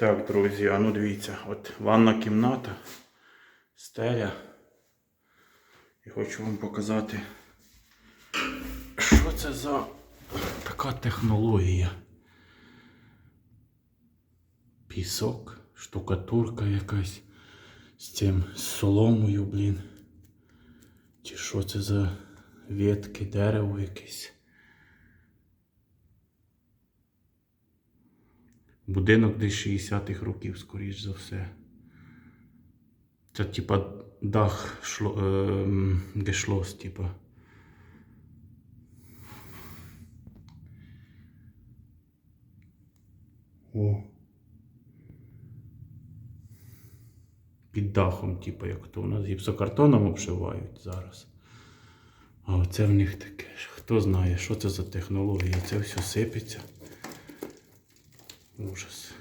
Так, друзі, а ну дивіться, от ванна кімната, стеля. І хочу вам показати, що це за така технологія. Пісок, штукатурка якась з цим з соломою, блін. Чи що це за ветки, дерево якесь. Будинок десь 60-х років, скоріш за все. Це типа дах шло, ем, гешлос, типа. О. Під дахом, типа, як то у нас гіпсокартоном обшивають зараз. А оце в них таке. Хто знає, що це за технологія? Це все сипеться. Ужас.